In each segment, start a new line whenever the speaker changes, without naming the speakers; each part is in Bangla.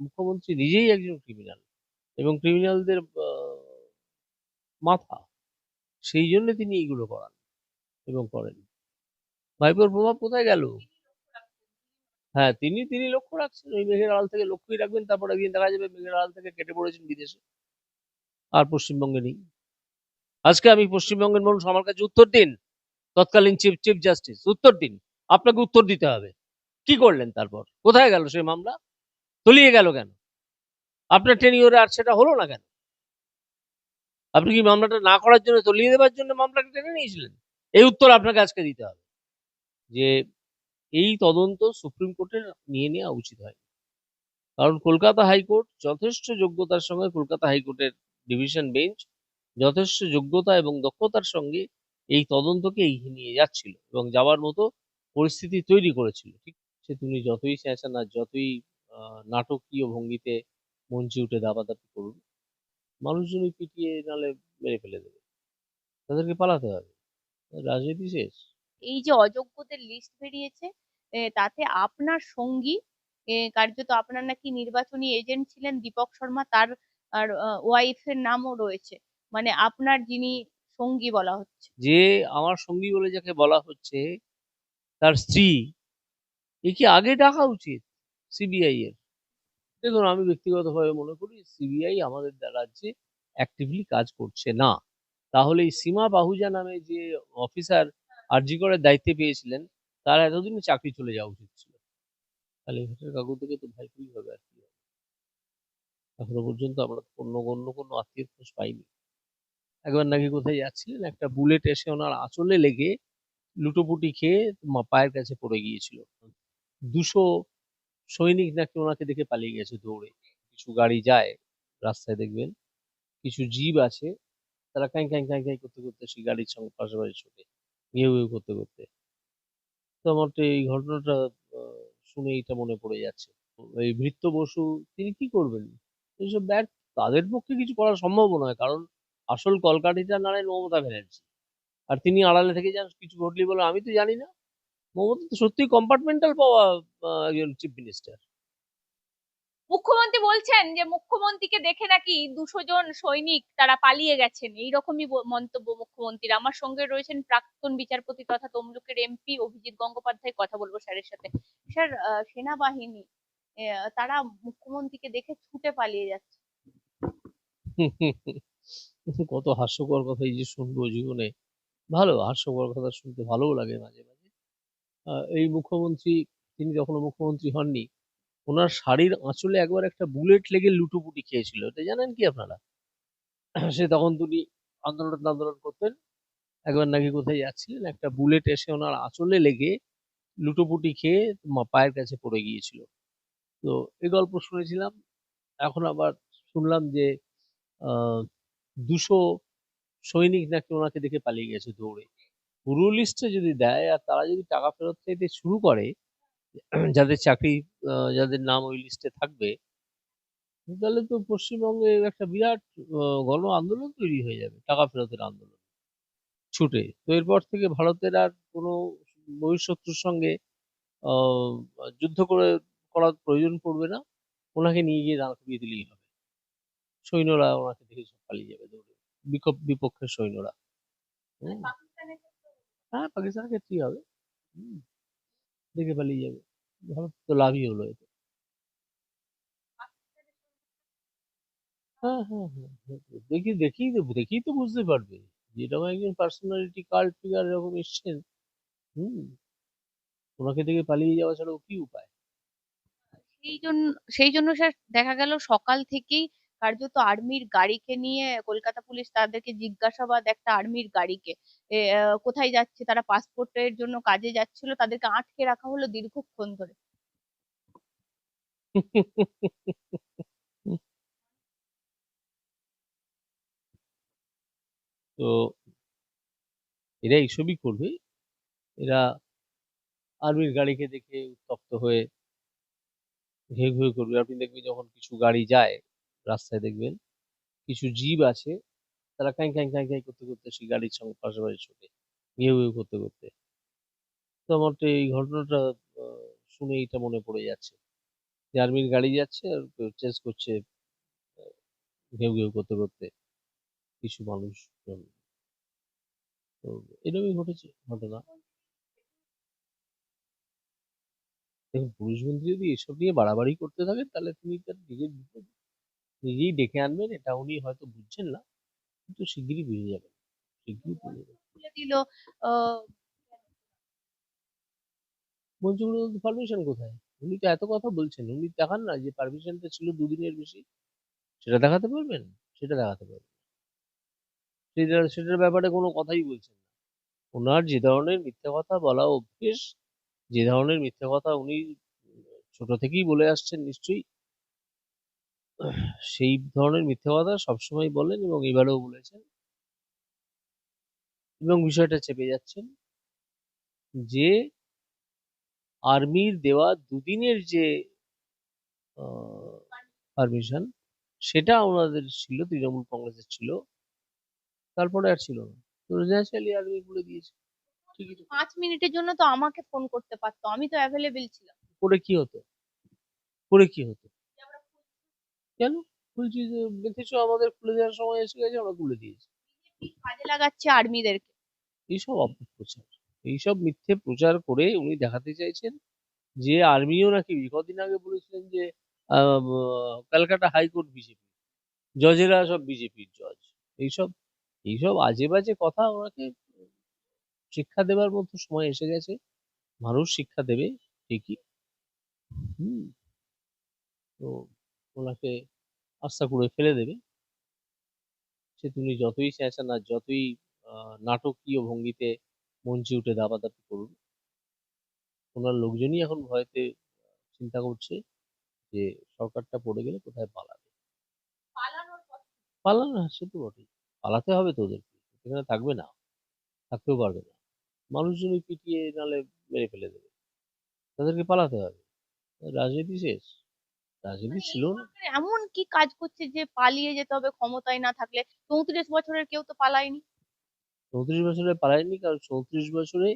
মুখ্যমন্ত্রী নিজেই একজন ক্রিমিনাল এবং ক্রিমিনালদের মাথা। সেই জন্য তিনি এগুলো করান এবং করেন। ভাইপোর প্রভাব কোথায় গেল? হ্যাঁ তিনি তিনি লক্ষ্য রাখছেন। ওই মেঘের আড়াল থেকে লক্ষ্যই রাখবেন, তারপর একদিন দেখা যাবে মেঘের আড়াল থেকে কেটে পড়েছেন বিদেশে। আর পশ্চিমবঙ্গে নেই। আজকে আমি পশ্চিমবঙ্গের মানুষ, আমার কাছে উত্তর দিন। তৎকালীন চিফ চিফ জাস্টিস উত্তর দিন। আপনাকে উত্তর দিতে হবে। কি করলেন তারপর? কোথায় গেল সেই মামলা? তলিয়ে গেল কেন? আপনার টেনিওরে আর সেটা হলো না কেন? আপনি কি মামলাটা না করার জন্য, তলিয়ে দেওয়ার জন্য মামলাটা টেনে নিয়েছিলেন? এই উত্তর আপনাকে আজকে দিতে হবে। যে এই তদন্ত সুপ্রিম কোর্টের নিয়ে নেওয়া উচিত হয় কারণ কলকাতা হাইকোর্ট যথেষ্ট যোগ্যতার সঙ্গে কলকাতা হাইকোর্টের ডিভিশন বেঞ্চ যথেষ্ট যোগ্যতা এবং দক্ষতার সঙ্গে এই তদন্তকে এগিয়ে নিয়ে যাচ্ছিল এবং যাওয়ার মতো পরিস্থিতি তৈরি করেছিল। ঠিক সে তুমি যতই চেঁচান আর যতই নাটকীয় ভঙ্গিতে মঞ্চে উঠে দাবাদাবি করুন। মানুষজনই পিটিয়ে নালে মেরে ফেলে দেবে। তাদেরকে পালাতে হবে। রাজনীতি শেষ।
এই যে অযোগ্যদের লিস্ট বেরিয়েছে তাতে আপনার সঙ্গী কার্যত আপনার নাকি নির্বাচনী এজেন্ট ছিলেন দীপক শর্মা তার আর ওয়াইফের নামও রয়েছে। মানে আপনার যিনি সঙ্গী বলা হচ্ছে।
যে আমার সঙ্গী বলে যাকে বলা হচ্ছে তার স্ত্রী একে আগে ডাকা উচিত? সিবিআই এর। দেখুন আমি ব্যক্তিগতভাবে মনে করি সিবিআই আমাদের রাজ্যে অ্যাক্টিভলি কাজ করছে না। তাহলে এই সীমা বাহুজা নামে যে অফিসার আরজি করে দায়িত্বে পেয়েছিলেন, তার এতদিনে চাকরি চলে যাওয়া উচিত ছিল। তাহলে ভোটের কাগজ থেকে তো ভাইপুরি হবে আর কি এখনও পর্যন্ত আমরা অন্য অন্য কোনো আত্মীয় খোঁজ পাইনি। একবার নাকি কোথায় যাচ্ছিলেন, একটা বুলেট এসে ওনার আঁচলে লেগে লুটোপুটি খেয়ে পায়ের কাছে পড়ে গিয়েছিল। দুশো সৈনিক নাকি ওনাকে দেখে পালিয়ে গেছে দৌড়ে? কিছু গাড়ি যায়, রাস্তায় দেখবেন। কিছু জীব আছে, তারা কাঁই কাঁই কাঁই কাঁই করতে করতে সেই গাড়ির সঙ্গে পাশাপাশি ছোটে। ঘেউ ঘেউ করতে করতে। তো আমার তো এই ঘটনাটা শুনে এটা মনে পড়ে যাচ্ছে। এই ভৃত্য বসু, তিনি কি করবেন? এইসব ব্যাট তাদের পক্ষে কিছু করা সম্ভব নয়, কারণ আসল কলকাঠিটা নাড়েন মমতা ব্যানার্জি। আর তিনি আড়ালে থেকে যান, কিছু ঘটলি বলে, আমি তো জানি না। মমতা তো সত্যি কম্পার্টমেন্টাল পাওয়া একজন চিফ মিনিস্টার
মুখ্যমন্ত্রী বলছেন যে মুখ্যমন্ত্রীকে দেখে নাকি দুশো জন সৈনিক তারা পালিয়ে গেছেন। এইরকমই ব- মন্তব্য মুখ্যমন্ত্রীর। আমার সঙ্গে রয়েছেন প্রাক্তন বিচারপতি তথা তমলুকের এমপি অভিজিৎ গঙ্গোপাধ্যায়। কথা বলব স্যারের সাথে। স্যার সেনাবাহিনী তারা মুখ্যমন্ত্রীকে দেখে ছুটে পালিয়ে যাচ্ছে।
কত হাস্যকর কথা এই যে শুনব জীবনে। ভালো হাস্যকর কথা শুনতে ভালোও লাগে মাঝে মাঝে। এই মুখ্যমন্ত্রী, তিনি যখন মুখ্যমন্ত্রী হননি, ওনার শাড়ির আঁচলে একবার একটা বুলেট লেগে লুটোপুটি খেয়েছিল। এটা জানেন কি আপনারা? সে তখন তিনি আন্দোলন আন্দোলন করতেন, একবার নাকি কোথায় যাচ্ছিলেন, একটা বুলেট এসে ওনার আঁচলে লেগে লুটোপুটি খেয়ে মা- পায়ের কাছে পড়ে গিয়েছিল। তো এই গল্প শুনেছিলাম, এখন আবার শুনলাম যে দুশো সৈনিক নাকি ওনাকে দেখে পালিয়ে গেছে দৌড়ে। পুরো লিস্টে যদি দেয় আর তারা যদি টাকা ফেরত চাইতে শুরু করে, যাদের চাকরি যাদের নাম ওই লিস্টে থাকবে, তাহলে তো পশ্চিমবঙ্গে একটা বিরাট গণ আন্দোলন তৈরি হয়ে যাবে, টাকা ফেরতের আন্দোলন। ছুটে। তো এরপর থেকে ভারতের আর কোনো বহিঃশত্রুর সঙ্গে যুদ্ধ করে, করার প্রয়োজন পড়বে না। ওনাকে নিয়ে গিয়ে দাঁড় করিয়ে দিলেই হবে। সৈন্যরা ওনাকে দেখে পালিয়ে যাবে দৌড়ে। বিপক্ষের সৈন্যরা। হুম। হ্যাঁ পাকিস্তানের ক্ষেত্রেই হবে। দেখে পালিয়ে যাবে। ভারত তো লাভই হলো এতে। হ্যাঁ হ্যাঁ হ্যাঁ হ্যাঁ, দেখি দেখি তো দেখেই তো বুঝতে পারবে যেরকম একজন পার্সোনালিটি কাল্ট ফিগার এরকম এসছেন। হুম ওনাকে দেখে পালিয়ে যাওয়া ছাড়া কি উপায়?
সেই জন্য সেই জন্য স্যার দেখা গেল সকাল থেকেই কার্যত আর্মির গাড়িকে নিয়ে কলকাতা পুলিশ তাদেরকে জিজ্ঞাসাবাদ একটা আর্মির গাড়িকে। কোথায় যাচ্ছে? তারা পাসপোর্টের জন্য কাজে যাচ্ছিল। তাদেরকে আটকে রাখা হলো দীর্ঘক্ষণ ধরে।
তো এরা এইসবই করবে। এরা আর্মির গাড়িকে দেখে উত্তপ্ত হয়ে ঘেউ ঘেউ করবে। আপনি দেখবেন যখন কিছু গাড়ি যায় রাস্তায় দেখবেন কিছু জীব আছে, তারা কাঁই কাঁই কাঁই কাঁই করতে করতে সেই গাড়ির সঙ্গে পাশাপাশি ছোটে ঘেউ ঘেউ করতে করতে। তো আমার তো এই ঘটনাটা শুনে এইটা মনে পড়ে যাচ্ছে। যে আর্মির গাড়ি যাচ্ছে আর চেস করছে ঘেউ ঘেউ করতে করতে কিছু মানুষ তো এরকমই ঘটেছে ঘটনা। দেখুন পুলিশ মন্ত্রী যদি এসব নিয়ে বাড়াবাড়ি করতে থাকেন তাহলে তিনি তার নিজের বিপদ নিজেই ডেকে আনবেন এটা উনি হয়তো বুঝছেন না কিন্তু শিগগিরই বুঝে যাবেন শিগগিরই বুঝে যাবেন।
দিল
মঞ্জুর পারমিশন কোথায়? উনি তো এত কথা বলছেন উনি দেখান না যে পারমিশনটা ছিল দুদিনের বেশি সেটা দেখাতে পারবেন? সেটা দেখাতে পারবেন। সেটা সেটার ব্যাপারে কোনো কথাই বলছেন না। ওনার যে ধরনের মিথ্যে কথা বলা অভ্যেস যে ধরনের মিথ্যা কথা উনি ছোট থেকেই বলে আসছেন নিশ্চয়ই সেই ধরনের মিথ্যে কথা সবসময় বলেন এবং এবারেও বলেছেন। এবং বিষয়টা চেপে যাচ্ছেন যে আর্মির দেওয়া দুদিনের যে পারমিশন সেটা ওনাদের ছিল তৃণমূল কংগ্রেসের ছিল। তারপরে আর ছিল না। ন্যাচারালি আর্মি বলে দিয়েছে। ঠিকই তো।
পাঁচ মিনিটের জন্য তো আমাকে ফোন করতে পারতো। আমি তো অ্যাভেলেবেল ছিলাম।
করে কি হতো? করে কি হতো? কেন? বলছি যে দেখেছ আমাদের খুলে দেওয়ার সময় এসে গেছে আমরা খুলে দিয়েছি।
কাজে লাগাচ্ছে আর্মিদেরকে।
এইসব অপপ্রচার। এইসব মিথ্যে প্রচার করে উনি দেখাতে চাইছেন যে আর্মিও নাকি কদিন আগে বলেছিলেন যে ক্যালকাটা হাইকোর্ট বিজেপি জজেরা সব বিজেপির জজ। এইসব এইসব আজে বাজে কথা ওনাকে শিক্ষা দেবার মতো সময় এসে গেছে। মানুষ শিক্ষা দেবে ঠিকই। হুম। তো ওনাকে আস্থা করে ফেলে দেবে। সে তুমি যতই চেঁচান আর যতই নাটকীয় ভঙ্গিতে মঞ্চে উঠে দাবাদাবি করুন ওনার লোকজনই এখন ভয়তে চিন্তা করছে যে সরকারটা পড়ে গেলে কোথায় পালাবে। পালানো না সে তো বটেই। পালাতে হবে তো ওদেরকে এখানে থাকবে না থাকতেও পারবে না। মানুষজনই পিটিয়ে নালে মেরে ফেলে দেবে। তাদেরকে পালাতে হবে। রাজনীতি শেষ। রাজনীতি ছিল না।
এমন কি কাজ করছে যে পালিয়ে যেতে হবে ক্ষমতায় না থাকলে? চৌত্রিশ বছরের কেউ তো পালায়নি।
চৌত্রিশ বছরে পালায়নি কারণ চৌত্রিশ বছরে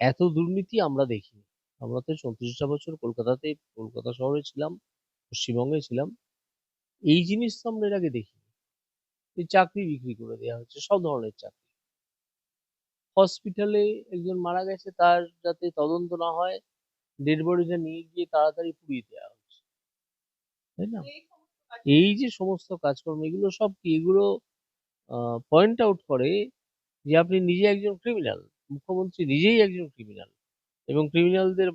এত দুর্নীতি আমরা দেখিনি। আমরা তো চৌত্রিশটা বছর কলকাতাতে কলকাতা শহরে ছিলাম পশ্চিমবঙ্গে ছিলাম। এই জিনিস তো আমরা এর আগে দেখিনি। এই চাকরি বিক্রি করে দেওয়া হচ্ছে সব ধরনের চাকরি। হসপিটালে একজন মারা গেছে তার যাতে তদন্ত না হয় ডেড বডিটা নিয়ে গিয়ে তাড়াতাড়ি পুড়িয়ে দেওয়া তাই না? এই যে সমস্ত কাজকর্ম এগুলো সব কি এগুলো পয়েন্ট আউট করে যে আপনি নিজে একজন ক্রিমিনাল মুখ্যমন্ত্রী নিজেই একজন ক্রিমিনাল এবং ক্রিমিনালদের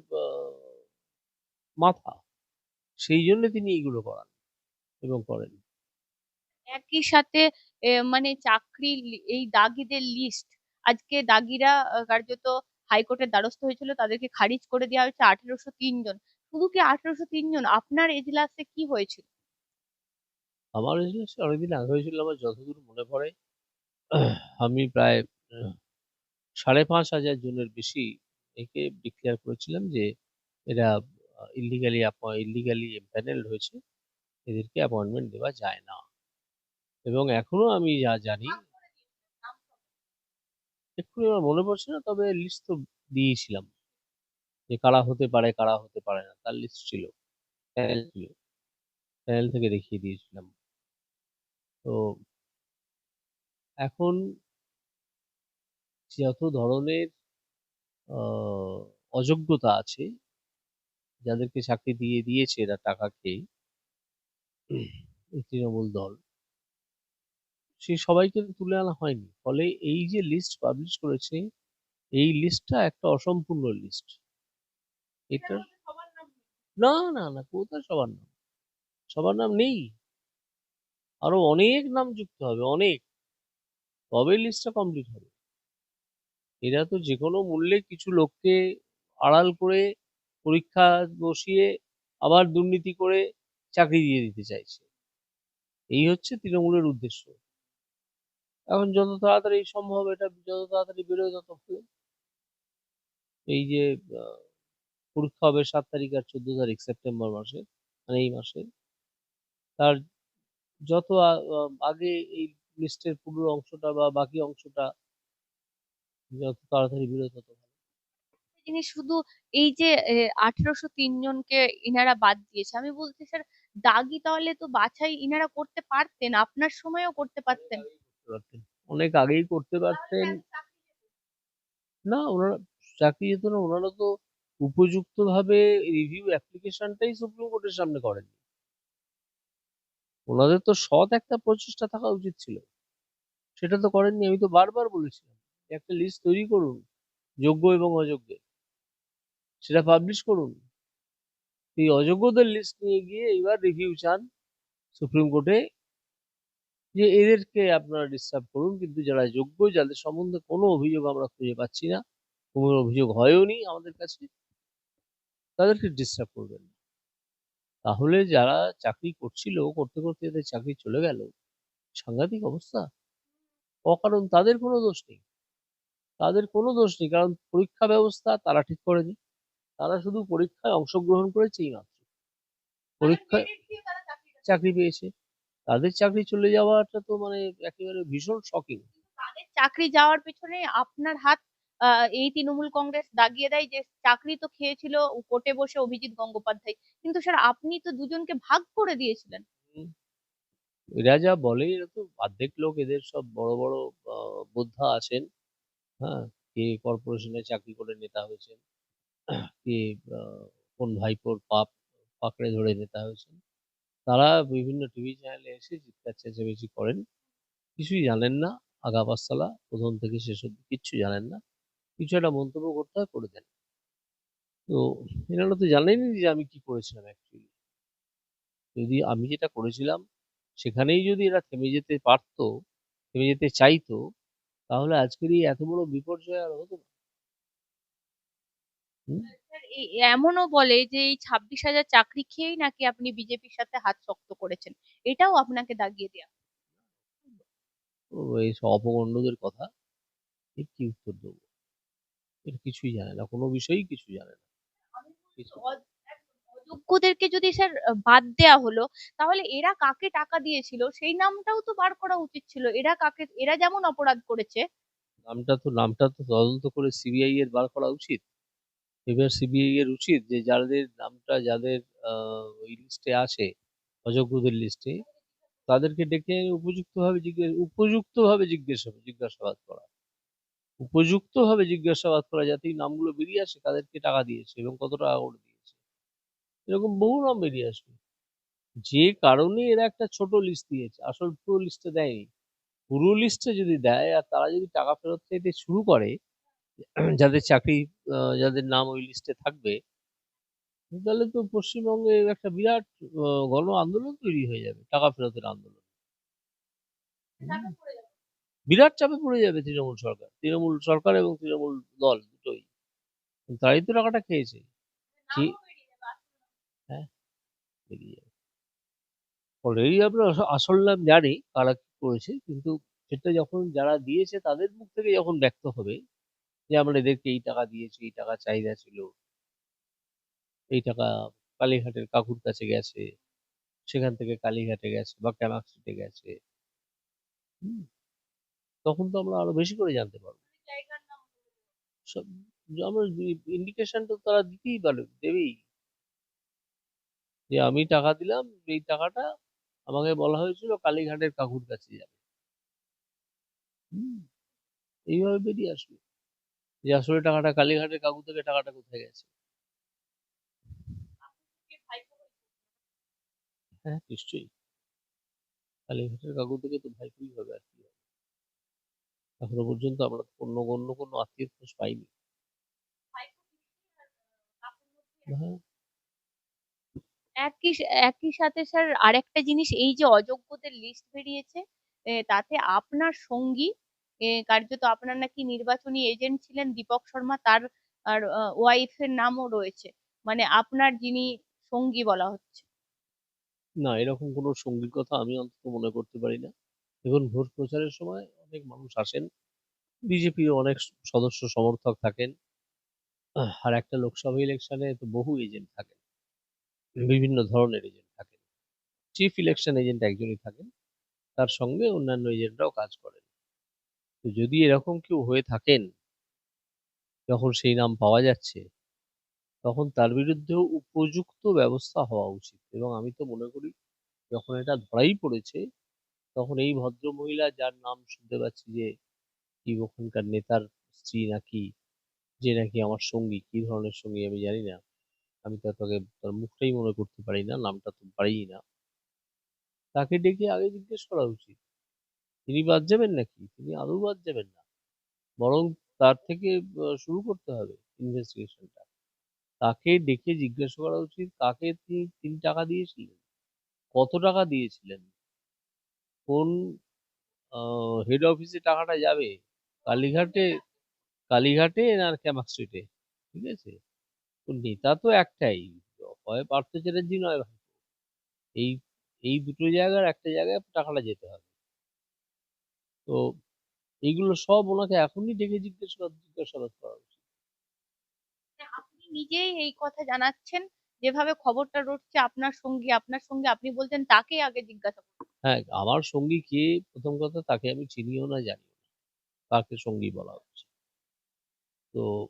মাথা। সেই জন্য তিনি এগুলো করান এবং করেন।
একই সাথে মানে চাকরি এই দাগিদের লিস্ট আজকে দাগিরা কার্যত হাইকোর্টের দ্বারস্থ হয়েছিল তাদেরকে খারিজ করে দেওয়া হয়েছে আঠেরোশো তিন জন। শুধু কি আঠারোশো তিন জন? আপনার এজলাসে কি হয়েছিল?
আমার এজলাসে অনেকদিন আগে হয়েছিল আমার যতদূর মনে পড়ে আমি প্রায় সাড়ে পাঁচ হাজার জনের বেশি একে ডিক্লেয়ার করেছিলাম যে এরা ইলিগালি ইলিগালি প্যানেল হয়েছে এদেরকে অ্যাপয়েন্টমেন্ট দেওয়া যায় না। এবং এখনও আমি যা জানি এক্ষুনি আমার মনে পড়ছে না তবে লিস্ট তো দিয়েছিলাম। যে কারা হতে পারে, কারা হতে পারে না, তার লিস্ট ছিল। প্যানেল ছিল। প্যানেল থেকে দেখিয়ে দিয়েছিলাম। তো এখন যত ধরনের অযোগ্যতা আছে, যাদেরকে চাকরি দিয়ে দিয়েছে এরা টাকা খেয়ে তৃণমূল দল সেই সবাইকে তুলে আনা হয়নি। ফলে এই যে লিস্ট পাবলিশ করেছে, এই লিস্টটা একটা অসম্পূর্ণ লিস্ট এটা না না না কোথায় সবার নাম? সবার নাম নেই। আরও অনেক নাম যুক্ত হবে অনেক। তবে লিস্টটা কমপ্লিট হবে। এরা তো যে কোনো মূল্যে কিছু লোককে আড়াল করে পরীক্ষা বসিয়ে আবার দুর্নীতি করে চাকরি দিয়ে দিতে চাইছে। এই হচ্ছে তৃণমূলের উদ্দেশ্য। এখন যত তাড়াতাড়ি সম্ভব এটা যত তাড়াতাড়ি বেরোয় তত ভালো এই যে পরীক্ষা হবে সাত তারিখ আর চোদ্দ তারিখ সেপ্টেম্বর মাসে মানে এই মাসে। তার যত আগে এই লিস্টের পুরো অংশটা বা বাকি অংশটা যত তাড়াতাড়ি বেরোয় তত
ইনি শুধু এই যে আঠেরোশো তিন জনকে ইনারা বাদ দিয়েছে আমি বলছি স্যার দাগি তাহলে তো বাছাই ইনারা করতে পারতেন আপনার সময়ও করতে পারতেন।
অনেক আগেই করতে পারতেন। না ওনারা চাকরি যেত না ওনারা তো উপযুক্তভাবে রিভিউ অ্যাপ্লিকেশনটাই সুপ্রিম কোর্টের সামনে করেননি। ওনাদের তো সৎ একটা প্রচেষ্টা থাকা উচিত ছিল। সেটা তো করেননি, আমি তো বারবার বলেছিলাম। একটা লিস্ট তৈরি করুন, যোগ্য এবং অযোগ্য। সেটা পাবলিশ করুন। এই অযোগ্যদের লিস্ট নিয়ে গিয়ে এবার রিভিউ চান সুপ্রিম কোর্টে যে এদেরকে আপনারা ডিস্টার্ব করুন, কিন্তু যারা যোগ্য, যাদের সম্বন্ধে কোনো অভিযোগ আমরা খুঁজে পাচ্ছি না, কোনো অভিযোগ হয়ওনি আমাদের কাছে তাদেরকে ডিস্টার্ব করবেন না। তাহলে যারা চাকরি করছিল, করতে করতে এদের চাকরি চলে গেল। সাংঘাতিক অবস্থা। অকারণ তাদের কোনো দোষ নেই। তাদের কোনো দোষ নেই, কারণ পরীক্ষা ব্যবস্থা তারা ঠিক করেনি। তারা শুধু পরীক্ষায় অংশগ্রহণ করেছে এই মাত্র। পরীক্ষায় চাকরি পেয়েছে। তাদের চাকরি চলে যাওয়াটা তো মানে একেবারে ভীষণ শকিং
চাকরি যাওয়ার পেছনে আপনার হাত এই তৃণমূল কংগ্রেস দাগিয়ে দেয় যে, চাকরি তো খেয়েছিল কোর্টে বসে অভিজিৎ গঙ্গোপাধ্যায়। কিন্তু স্যার, আপনি তো দুজনকে ভাগ করে দিয়েছিলেন।
এরা যা বলে, এরা তো অর্ধেক লোক এদের সব বড় বড় বোদ্ধা আছেন। হ্যাঁ কে কর্পোরেশনে চাকরি করে নেতা হয়েছেন, কে কোন ভাইপোর পাপ, পাকড়ে ধরে নেতা হয়েছেন। তারা বিভিন্ন টিভি চ্যানেলে এসে চিৎকার চেঁচামেচি করেন। কিছুই জানেন না, আগা পাঁচতলা প্রথম থেকে শেষ অব্দি কিচ্ছু জানেন না। কিছু একটা মন্তব্য করতে হয় করে দেন। তো এনারা তো জানেনই যে আমি কি করেছিলাম অ্যাকচুয়ালি যদি আমি যেটা করেছিলাম সেখানেই যদি এরা থেমে যেতে পারতো থেমে যেতে চাইতো তাহলে আজকের এই এত বড় বিপর্যয় আর হতো না।
এই এমনও বলে যে এই ছাব্বিশ হাজার চাকরি খেয়েই নাকি আপনি বিজেপির সাথে হাত শক্ত করেছেন। এটাও আপনাকে দাগিয়ে দেওয়া
এইসব অপগণ্ডদের কথা কি উত্তর দেবো? এর কিছুই জানে না কোনো বিষয়ই কিছু জানে না।
অযোগ্যদেরকে যদি স্যার বাদ দেয়া হলো তাহলে এরা কাকে টাকা দিয়েছিল? সেই নামটাও তো বার করা উচিত ছিল। এরা কাকে এরা যেমন অপরাধ করেছে।
নামটা তো নামটা তো তদন্ত করে সিবিআই এর বার করা উচিত। এবার সিবিআই এর উচিত যে যাদের নামটা যাদের ওই লিস্টে আছে অযোগ্যদের লিস্টে তাদেরকে ডেকে উপযুক্তভাবে জিজ্ঞেস উপযুক্তভাবে জিজ্ঞাসা জিজ্ঞাসাবাদ করা। উপযুক্তভাবে জিজ্ঞাসাবাদ করা যাতে এই নামগুলো বেরিয়ে আসে তাদেরকে টাকা দিয়েছে এবং কত টাকা করে দিয়েছে। এরকম বহু নাম বেরিয়ে আসবে। যে কারণে এরা একটা ছোট লিস্ট দিয়েছে, আসল পুরো লিস্টে দেয়নি। পুরো লিস্টে যদি দেয় আর তারা যদি টাকা ফেরত চাইতে শুরু করে, যাদের চাকরি যাদের নাম ওই লিস্টে থাকবে, তাহলে তো পশ্চিমবঙ্গে একটা বিরাট গণ আন্দোলন তৈরি হয়ে যাবে, টাকা ফেরতের আন্দোলন। বিরাট চাপে পড়ে যাবে তৃণমূল সরকার। তৃণমূল সরকার এবং তৃণমূল দল দুটোই। তারাই তো টাকাটা খেয়েছে। হ্যাঁ অলরেডি আমরা আসল নাম জানি কারা কি করেছে কিন্তু সেটা যখন যারা দিয়েছে তাদের মুখ থেকে যখন ব্যক্ত হবে যে আমরা এদেরকে এই টাকা দিয়েছি এই টাকা চাহিদা ছিল এই টাকা কালীঘাটের কাকুর কাছে গেছে সেখান থেকে কালীঘাটে গেছে বা ক্যামাক গেছে হুম, তখন তো আমরা আরও বেশি করে জানতে পারব। সব আমরা ইন্ডিকেশন তারা দিতেই পারে, দেবেই। যে আমি টাকা দিলাম, এই টাকাটা আমাকে বলা হয়েছিল কালীঘাটের কাকুর কাছে যাবে। এইভাবে বেরিয়ে আসবে। যে আসলে টাকাটা কালীঘাটের কাকু থেকে টাকাটা কোথায় গেছে? হ্যাঁ নিশ্চয়ই। কালীঘাটের কাকু থেকে তো ভাইপুই হবে আর কি। এখনও পর্যন্ত আমরা অন্য অন্য কোনো আত্মীয় খোঁজ পাইনি। হ্যাঁ।
একই একই সাথে স্যার আরেকটা জিনিস এই যে অযোগ্যদের লিস্ট বেরিয়েছে তাতে আপনার সঙ্গী কার্যত আপনার নাকি নির্বাচনী এজেন্ট ছিলেন দীপক শর্মা তার আর ওয়াইফের নামও রয়েছে। মানে আপনার যিনি সঙ্গী বলা হচ্ছে।
না এরকম কোনো সঙ্গীর কথা আমি অন্তত মনে করতে পারি না। দেখুন ভোট প্রচারের সময় অনেক মানুষ আসেন। বিজেপির অনেক সদস্য সমর্থক থাকেন। আর একটা লোকসভা ইলেকশনে তো বহু এজেন্ট থাকেন। বিভিন্ন ধরনের এজেন্ট থাকেন। চিফ ইলেকশন এজেন্ট একজনই থাকেন। তার সঙ্গে অন্যান্য এজেন্টরাও কাজ করেন। তো যদি এরকম কেউ হয়ে থাকেন, যখন সেই নাম পাওয়া যাচ্ছে, তখন তার বিরুদ্ধেও উপযুক্ত ব্যবস্থা হওয়া উচিত। এবং আমি তো মনে করি, যখন এটা ধরাই পড়েছে তখন এই ভদ্রমহিলা যার নাম শুনতে পাচ্ছি যে কি ওখানকার নেতার স্ত্রী নাকি, যে নাকি আমার সঙ্গী, কি ধরনের সঙ্গী আমি জানি না। আমি তো তাকে, তার মুখটাই মনে করতে পারি না, নামটা তো পারিই না। তাকে ডেকে আগে জিজ্ঞেস করা উচিত, তিনি বাদ যাবেন নাকি? তিনি আদৌ বাদ যাবেন না। বরং তার থেকে শুরু করতে হবে ইনভেস্টিগেশনটা তাকে ডেকে জিজ্ঞেস করা উচিত, কাকে তিনি, তিন টাকা দিয়েছিলেন? কত টাকা দিয়েছিলেন? কোন হেড অফিসে টাকাটা যাবে? কালীঘাটে কালীঘাটে না ক্যামাক স্ট্রিটে ঠিক আছে? নেতা তো একটাই। হয় পার্থ চ্যাটার্জি, নয় ভাই। এই এই দুটো জায়গার একটা জায়গায় টাকাটা যেতে হবে। তো এইগুলো সব ওনাকে এখনই ডেকে জিজ্ঞেস, জিজ্ঞাসাবাদ করা উচিত।
আপনি নিজেই এই কথা জানাচ্ছেন। যেভাবে খবরটা রটছে আপনার সঙ্গী, আপনার সঙ্গে আপনি বলছেন তাকে আগে জিজ্ঞাসা করুন।
হ্যাঁ আমার সঙ্গী কে প্রথম কথা তাকে আমি চিনিও না, জানিও কাকে সঙ্গী বলা হচ্ছে। তো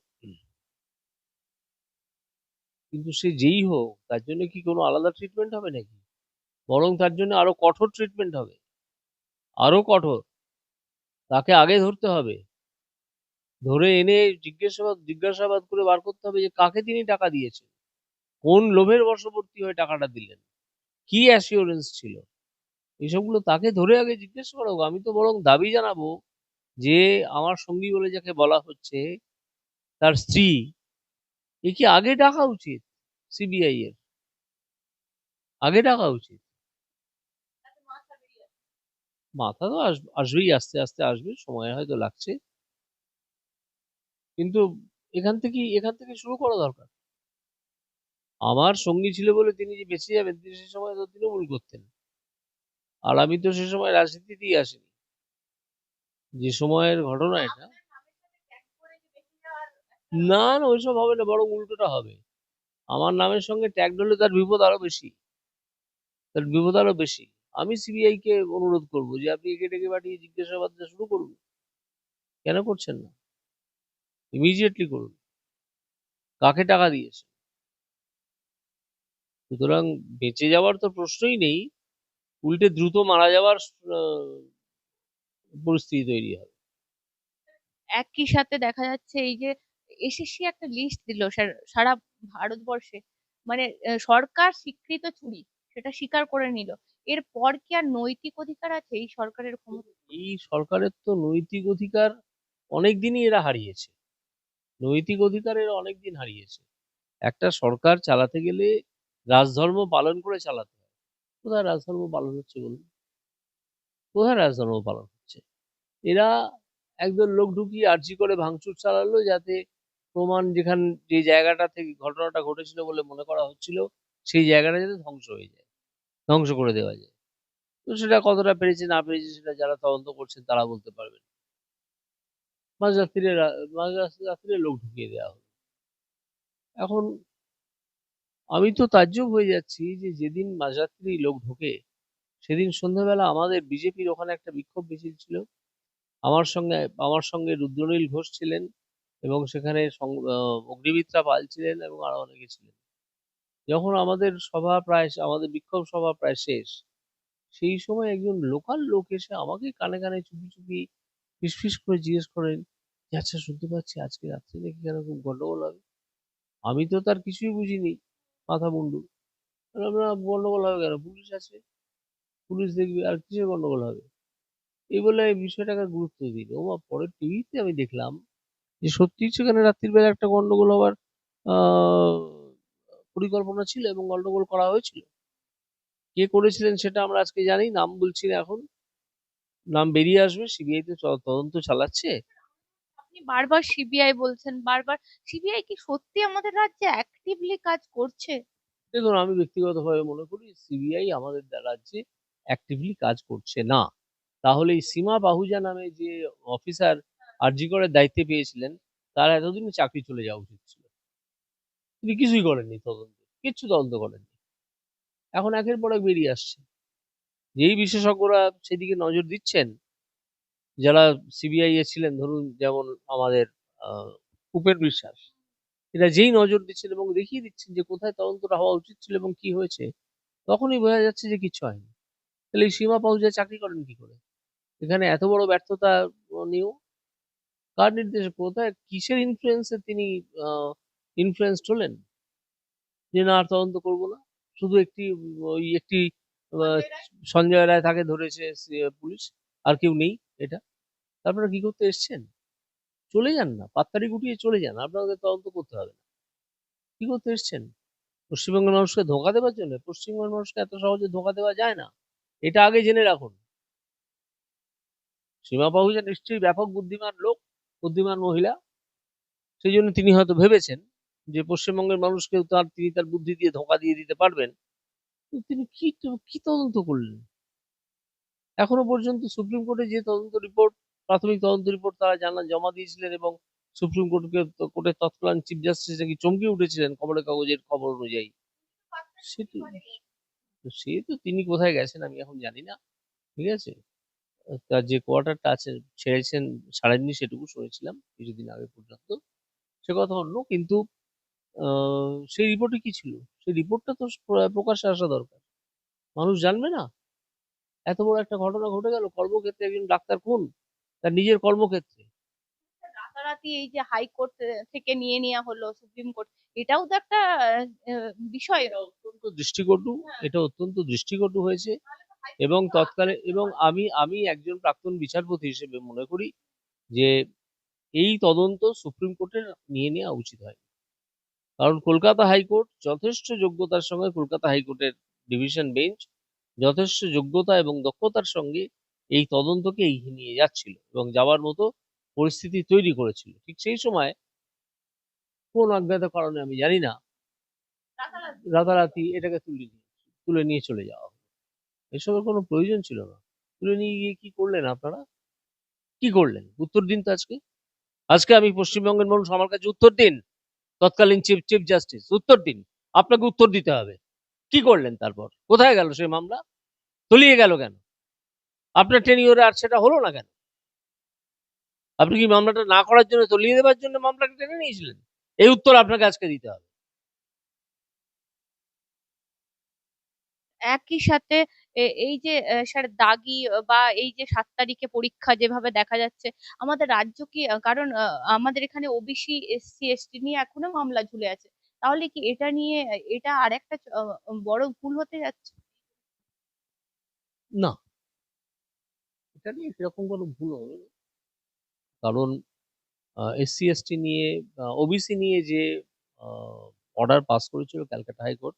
কিন্তু সে যেই হোক, তার জন্য কি কোনো আলাদা ট্রিটমেন্ট হবে নাকি? বরং তার জন্য আরও কঠোর ট্রিটমেন্ট হবে। আরও কঠোর। তাকে আগে ধরতে হবে। ধরে এনে জিজ্ঞাসাবাদ জিজ্ঞাসাবাদ করে বার করতে হবে যে কাকে তিনি টাকা দিয়েছেন। কোন লোভের বশবর্তী হয়ে টাকাটা দিলেন? কি অ্যাসিওরেন্স ছিল? এসবগুলো তাকে ধরে আগে জিজ্ঞেস করো। আমি তো বরং দাবি জানাব যে, আমার সঙ্গী বলে যাকে বলা হচ্ছে, তার স্ত্রী। এ কি আগে ডাকা উচিত সিবিআই এর? আগে ডাকা উচিত। মাথা তো আস- আসবেই, আস্তে আস্তে আসবে, সময় হয়তো লাগছে। কিন্তু এখান থেকে এখান থেকে শুরু করা দরকার। আমার সঙ্গী ছিল বলে তিনি যে বেঁচে যাবেন তিনি সে সময় তো তৃণমূল করতেন। আর আমি তো সে সময় রাজনীতিতেই আসিনি। যে সময়ের ঘটনা এটা। না না ওইসব হবে না বরং উল্টোটা হবে। আমার নামের সঙ্গে ট্যাগ হলে তার বিপদ আরও বেশি। তার বিপদ আরও বেশি। আমি সিবিআই কে অনুরোধ করব যে আপনি একে ডেকে পাঠিয়ে জিজ্ঞাসাবাদটা শুরু করুন। কেন করছেন না? ইমিডিয়েটলি করুন। কাকে টাকা দিয়েছে সুতরাং বেঁচে যাওয়ার তো প্রশ্নই নেই উল্টে দ্রুত মারা যাওয়ার পরিস্থিতি তৈরি হবে।
একই সাথে দেখা যাচ্ছে এই যে এসএসসি একটা লিস্ট দিল সারা ভারতবর্ষে। মানে সরকার স্বীকৃত চুরি সেটা স্বীকার করে নিল। এরপর কি আর নৈতিক অধিকার আছে এই সরকারের ক্ষমতা
এই সরকারের তো নৈতিক অধিকার অনেক দিনই এরা হারিয়েছে। নৈতিক অধিকার এরা অনেক দিন হারিয়েছে। একটা সরকার চালাতে গেলে রাজধর্ম পালন করে চালাতে হয়। কোথায় রাজধর্ম পালন হচ্ছে বলুন? কোথায় রাজধর্ম পালন হচ্ছে? এরা একদল লোক ঢুকিয়ে আর্জি করে ভাঙচুর চালালো যাতে প্রমাণ যেখান, যে জায়গাটা থেকে ঘটনাটা ঘটেছিল বলে মনে করা হচ্ছিল, সেই জায়গাটা যাতে ধ্বংস হয়ে যায়, ধ্বংস করে দেওয়া যায়। তো সেটা কতটা পেরেছে, না পেরেছে সেটা যারা তদন্ত করছেন তারা বলতে পারবেন মাঝরাত্রিরে মাঝরাত্রিরে লোক ঢুকিয়ে দেওয়া হলো। এখন আমি তো তাজ্জব হয়ে যাচ্ছি যে যেদিন মাঝরাত্রি লোক ঢোকে, সেদিন সন্ধ্যাবেলা আমাদের বিজেপির ওখানে একটা বিক্ষোভ মিছিল ছিল। আমার সঙ্গে আমার সঙ্গে রুদ্রনীল ঘোষ ছিলেন এবং সেখানে অগ্নিমিত্রা পাল ছিলেন এবং আরও অনেকে ছিলেন। যখন আমাদের সভা প্রায় আমাদের বিক্ষোভ সভা প্রায় শেষ, সেই সময় একজন লোকাল লোক এসে আমাকে কানে কানে চুপি চুপি ফিসফিস করে জিজ্ঞেস করেন, যে আচ্ছা শুনতে পাচ্ছি আজকে রাত্রে নাকি কেন খুব গন্ডগোল হবে? আমি তো তার কিছুই বুঝিনি। মাথা মুন্ডু আমরা গন্ডগোল হবে কেন? পুলিশ আছে। পুলিশ দেখবে আর কিসের গন্ডগোল হবে? এই বলে বিষয়টাকে গুরুত্ব দিই। ও মা পরে টিভিতে আমি দেখলাম যে সত্যি সেখানে রাত্রির বেলা একটা গন্ডগোল হওয়ার পরিকল্পনা ছিল এবং গন্ডগোল করা হয়েছিল। কে করেছিলেন সেটা আমরা আজকে জানি, নাম বলছি না এখন। নাম বেরিয়ে আসবে, সিবিআই তো তদন্ত চালাচ্ছে।
আপনি বারবার সিবিআই বলছেন, বারবার সিবিআই কি সত্যি আমাদের রাজ্যে অ্যাক্টিভলি কাজ করছে?
দেখুন, আমি ব্যক্তিগতভাবে মনে করি সিবিআই আমাদের রাজ্যে অ্যাক্টিভলি কাজ করছে না। তাহলে এই সীমা বাহুজা নামে যে অফিসার আরজি করার দায়িত্বে পেয়েছিলেন, তার এতদিন চাকরি চলে যাওয়া উচিত ছিল। তিনি কিছুই করেননি তদন্ত, কিচ্ছু তদন্ত করেননি। এখন একের পর এক বেরিয়ে আসছে। যেই বিশেষজ্ঞরা সেদিকে নজর দিচ্ছেন যারা সিবিআই এ ছিলেন, ধরুন যেমন আমাদের উপেন বিশ্বাস, এরা যেই নজর দিচ্ছেন এবং দেখিয়ে দিচ্ছেন যে কোথায় তদন্তটা হওয়া উচিত ছিল এবং কি হয়েছে, তখনই বোঝা যাচ্ছে যে কিছু হয়নি। তাহলে এই সীমা পাহুজা চাকরি করেন কি করে? এখানে এত বড় ব্যর্থতা নিয়েও কার নির্দেশে? কোথায়? কিসের ইনফ্লুয়েন্সে তিনি ইনফ্লুয়েন্সড হলেন? যে না, আর তদন্ত করব না। শুধু একটি, ওই একটি সঞ্জয় রায় তাকে ধরেছে পুলিশ, আর কেউ নেই এটা। তারপরে কি করতে এসছেন? চলে যান না, পাত্তারি গুটিয়ে চলে যান আপনাদের তদন্ত করতে হবে না। কি করতে এসছেন? পশ্চিমবঙ্গের মানুষকে ধোকা দেওয়ার জন্য? পশ্চিমবঙ্গের মানুষকে এত সহজে ধোকা দেওয়া যায় না? এটা আগে জেনে রাখুন। সীমা পাহুজা নিশ্চয়ই ব্যাপক বুদ্ধিমান লোক, বুদ্ধিমান মহিলা, সেই জন্য তিনি হয়তো ভেবেছেন যে পশ্চিমবঙ্গের মানুষকে তার, তিনি তার বুদ্ধি দিয়ে ধোকা দিয়ে দিতে পারবেন। তিনি কি কি তদন্ত করলেন? এখনও পর্যন্ত সুপ্রিম কোর্টে যে তদন্ত রিপোর্ট প্রাথমিক তদন্ত রিপোর্ট তারা জানা জমা দিয়েছিলেন এবং সুপ্রিম কোর্টকে কোর্টের তৎকালীন চিফ জাস্টিস নাকি চমকে উঠেছিলেন খবরের কাগজের খবর অনুযায়ী। সেটি তো সে তো তিনি কোথায় গেছেন আমি এখন জানি না। ঠিক আছে? তার যে কোয়ার্টারটা আছে ছেড়েছেন ছাড়েননি সেটুকু শুনেছিলাম কিছুদিন আগে পর্যন্ত। সে কথা অন্য কিন্তু সেই রিপোর্টে কি ছিল? সেই রিপোর্টটা তো প্র- প্রকাশ্যে আসা দরকার। মানুষ জানবে না। এত বড় একটা ঘটনা ঘটে গেল, কর্মক্ষেত্রে একজন ডাক্তার কোন তার নিজের কর্মক্ষেত্রে।
রাতারাতি এই যে হাইকোর্ট থেকে নিয়ে নেওয়া হলো সুপ্রিম কোর্ট এটাও তো একটা বিষয়।
অত্যন্ত দৃষ্টিকটু এটা অত্যন্ত দৃষ্টিকটু হয়েছে এবং তৎকালে এবং আমি আমি একজন প্রাক্তন বিচারপতি হিসেবে মনে করি যে এই তদন্ত সুপ্রিম কোর্টের নিয়ে নেওয়া উচিত হয় কারণ কলকাতা হাইকোর্ট যথেষ্ট যোগ্যতার সঙ্গে কলকাতা হাইকোর্টের ডিভিশন বেঞ্চ যথেষ্ট যোগ্যতা এবং দক্ষতার সঙ্গে এই তদন্তকে এগিয়ে নিয়ে যাচ্ছিল এবং যাওয়ার মতো পরিস্থিতি তৈরি করেছিল। ঠিক সেই সময় কোন অজ্ঞাত কারণে আমি জানি না
রাতারাতি।
এটাকে তুলে নিয়ে তুলে নিয়ে চলে যাওয়া হলো। এসবের কোনো প্রয়োজন ছিল না। তুলে নিয়ে গিয়ে কি করলেন আপনারা? কি করলেন? উত্তর দিন তো আজকে। আজকে আমি পশ্চিমবঙ্গের মানুষ আমার কাছে উত্তর দিন। তৎকালীন চিফ চিফ জাস্টিস উত্তর দিন। আপনাকে উত্তর দিতে হবে। কি করলেন তারপর? কোথায় গেল সেই মামলা? তলিয়ে গেল কেন? আপনার টেনিওরে আর সেটা হলো না কেন? আপনি কি মামলাটা না করার জন্য তলিয়ে দেওয়ার জন্য মামলাটা টেনে নিয়েছিলেন? এই উত্তর আপনাকে আজকে দিতে হবে।
একই সাথে এই যে স্যার দাগি বা এই যে সাত তারিখে পরীক্ষা যেভাবে দেখা যাচ্ছে আমাদের রাজ্য কি কারণ আমাদের এখানে ওবিসি এসসি এসটি নিয়ে এখনও মামলা ঝুলে আছে। তাহলে কি এটা নিয়ে এটা আর একটা বড় ভুল হতে যাচ্ছে?
না। এটা নিয়ে সেরকম কোনো ভুল হবে কারণ এসসি এসটি নিয়ে ওবিসি নিয়ে যে অর্ডার পাস করেছিল Calcutta high court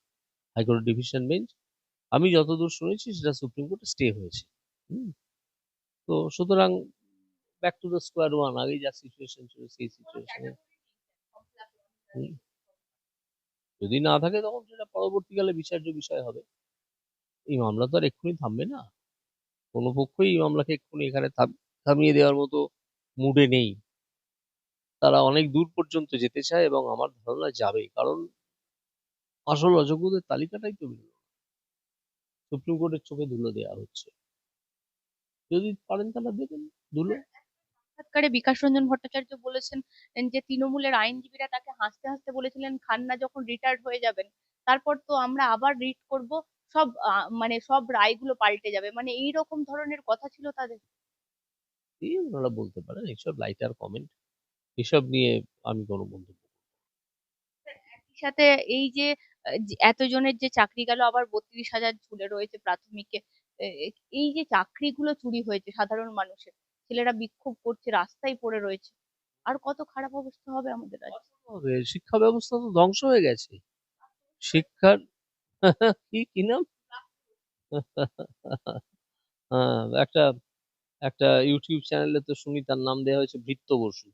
high court division bench আমি যতদূর শুনেছি সেটা সুপ্রিম কোর্টে স্টে হয়েছে। তো সুতরাং back to the square one আগে যা সিচুয়েশন ছিল সেই সিচুয়েশনে যদি না থাকে তখন সেটা পরবর্তীকালে বিচার্য বিষয় হবে। এই মামলা তো আর এক্ষুনি থামবে না। কোনো পক্ষই এই মামলাকে এক্ষুনি এখানে থাম- থামিয়ে দেওয়ার মতো মুডে নেই। তারা অনেক দূর পর্যন্ত যেতে চায় এবং আমার ধারণা যাবে কারণ আসল অযোগ্যদের তালিকাটাই তো বেরোলো সুপ্রিম কোর্টের চোখে ধুলো দেওয়া হচ্ছে। যদি পারেন তারা দেবেন ধুলো।
সাক্ষাৎকারে বিকাশ রঞ্জন ভট্টাচার্য বলেছেন যে তৃণমূলের আইনজীবীরা তাকে হাসতে হাসতে বলেছিলেন, খান্না যখন রিটায়ার্ড হয়ে যাবেন, তারপর তো আমরা আবার রিট করব সব আহ, মানে সব রায়গুলো পাল্টে যাবে। মানে এই রকম ধরনের কথা ছিল তাদের?
এই ওনারা বলতে পারেন এইসব লাইটার কমেন্ট এসব নিয়ে আমি কোনো মন্তব্য
একই সাথে এই যে এতজনের যে চাকরি গেল আবার বত্রিশ হাজার ঝুলে রয়েছে প্রাথমিকে এই যে চাকরিগুলো চুরি হয়েছে সাধারণ মানুষের ছেলেরা বিক্ষোভ করছে রাস্তায় পড়ে রয়েছে আর কত খারাপ অবস্থা হবে আমাদের রাজ্যে?
শিক্ষা ব্যবস্থা তো ধ্বংস হয়ে গেছে। শিক্ষার কি কি নাম? একটা একটা ইউটিউব চ্যানেলে তো শুনি তার নাম দেওয়া হয়েছে বৃত্ত বসু।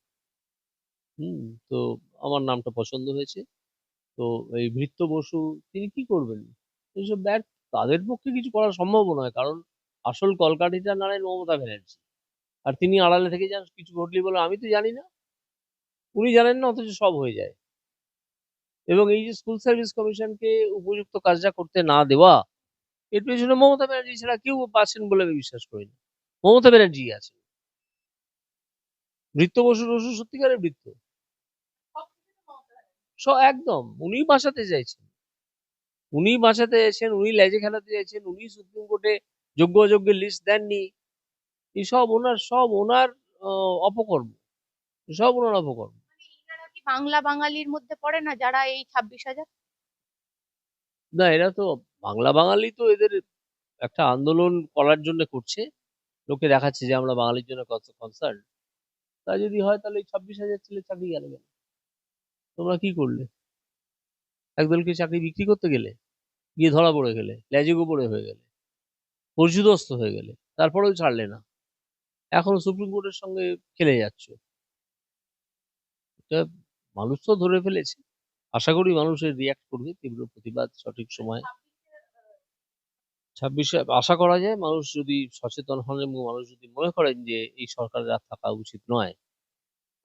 হুম, তো আমার নামটা পছন্দ হয়েছে। তো এই ভৃত্য বসু, তিনি কি করবেন? এইসব ব্যাট তাদের পক্ষে কিছু করা সম্ভব নয়, কারণ আসল কলকাঠিটা নাড়েন মমতা ব্যানার্জি। আর তিনি আড়ালে থেকে যান, কিছু ঘটলি বলে, আমি তো জানি না। উনি জানেন না, অথচ সব হয়ে যায়। এবং এই যে স্কুল সার্ভিস কমিশনকে উপযুক্ত কাজটা করতে না দেওয়া, এর পেছনে মমতা ব্যানার্জি ছাড়া কেউ পাচ্ছেন বলে আমি বিশ্বাস করি না। মমতা ব্যানার্জি আছেন। বৃত্ত বসুর বসু সত্যিকারের বৃত্ত। একদম। উনি বাঁচাতে চাইছেন। উনি বাঁচাতে চাইছেন উনি লেজে খেলাতে চাইছেন উনি সুপ্রিম কোর্টে যোগ্য অযোগ্যের লিস্ট দেননি। এসব ওনার, সব ওনার অপকর্ম। সব ওনার অপকর্ম।
বাংলা বাঙালির মধ্যে পড়ে না যারা এই ছাব্বিশ হাজার?
না, এরা তো বাংলা বাঙালি তো এদের একটা আন্দোলন করার জন্য করছে। লোকে দেখাচ্ছে যে আমরা বাঙালির জন্য কত কনসার্ন তা যদি হয় তাহলে ছাব্বিশ হাজার ছেলে চাকরি গেল তোমরা কি করলে? একদলকে চাকরি বিক্রি করতে গেলে? গিয়ে ধরা পড়ে গেলে? ল্যাজে পড়ে হয়ে গেলে? পরিশুদস্ত হয়ে গেলে? তারপরেও ছাড়লে না? এখনও সুপ্রিম কোর্টের সঙ্গে খেলে যাচ্ছ? এটা মানুষ তো ধরে ফেলেছে। আশা করি মানুষের রিয়াক্ট করবে তীব্র প্রতিবাদ সঠিক সময়। ছাব্বিশে আশা করা যায় মানুষ যদি সচেতন হন এবং মানুষ যদি মনে করেন যে এই সরকারের আর থাকা উচিত নয়,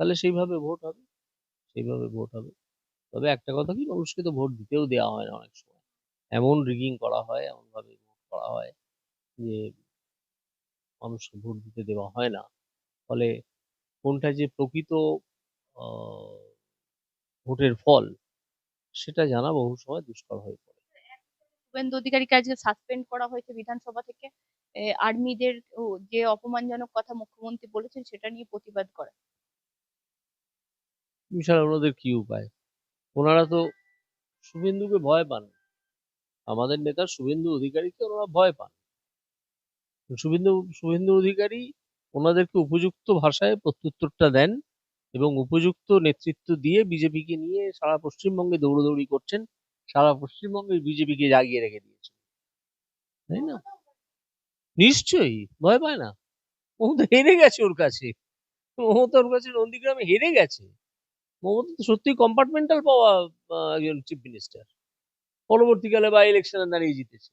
তাহলে সেইভাবে ভোট হবে, সেইভাবে ভোট হবে। তবে একটা কথা কি, মানুষকে তো ভোট দিতেও দেওয়া হয় না অনেক সময়। এমন রিগিং করা হয়, এমনভাবে ভোট করা হয় যে মানুষকে ভোট দিতে দেওয়া হয় না। ফলে কোনটা যে প্রকৃত ভোটের ফল সেটা জানা বহু সময় দুষ্কর হয়ে পড়ে।
শুভেন্দু অধিকারীকে আজকে সাসপেন্ড করা হয়েছে বিধানসভা থেকে। আর্মিদের যে অপমানজনক কথা মুখ্যমন্ত্রী বলেছেন সেটা নিয়ে প্রতিবাদ করে।
বিশাল ওনাদের কি উপায়? ওনারা তো শুভেন্দুকে ভয় পান। আমাদের নেতা শুভেন্দু অধিকারীকে ওনারা ভয় পান। শুভেন্দু শুভেন্দু অধিকারী ওনাদেরকে উপযুক্ত ভাষায় প্রত্যুত্তরটা দেন। এবং উপযুক্ত নেতৃত্ব দিয়ে বিজেপিকে নিয়ে সারা পশ্চিমবঙ্গে দৌড়দৌড়ি করছেন, সারা পশ্চিমবঙ্গে বিজেপিকে জাগিয়ে রেখে দিয়েছেন। তাই না? নিশ্চয়ই, ভয় পায় না। ও তো হেরে গেছে ওর কাছে। ও তো ওর কাছে নন্দীগ্রামে হেরে গেছে। মমতা তো সত্যি কম্পার্টমেন্টাল পাওয়া একজন চিফ মিনিস্টার পরবর্তীকালে বা ইলেকশনে দাঁড়িয়ে জিতেছে।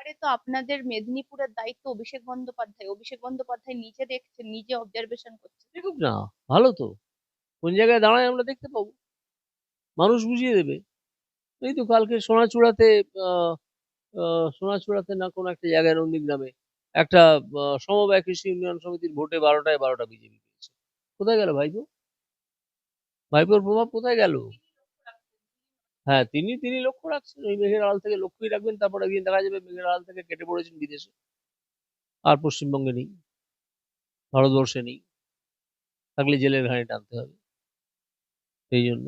এইবারে তো আপনাদের মেদিনীপুরের দায়িত্ব অভিষেক বন্দ্যোপাধ্যায়। অভিষেক বন্দ্যোপাধ্যায় নিজে দেখছেন, নিজে অবজারভেশন করছেন।
দেখুক না, ভালো তো। কোন জায়গায় দাঁড়ায় আমরা দেখতে পাবো। মানুষ বুঝিয়ে দেবে। এই তো কালকে সোনাচূড়াতে সোনাচূড়াতে না কোনো একটা জায়গায় নন্দীগ্রামে একটা সমবায় কৃষি উন্নয়ন সমিতির ভোটে বারোটায় বারোটা বিজেপি পেয়েছে। কোথায় গেল ভাইপো? ভাইপোর প্রভাব কোথায় গেল? হ্যাঁ তিনি তিনি লক্ষ্য রাখছেন। ওই মেঘের আড়াল থেকে লক্ষ্যই রাখবেন, তারপরে একদিন দেখা যাবে মেঘের আড়াল থেকে কেটে পড়েছেন বিদেশে। আর পশ্চিমবঙ্গে নেই। ভারতবর্ষে নেই। থাকলে জেলের ঘাড়ে টানতে হবে। সেই জন্য।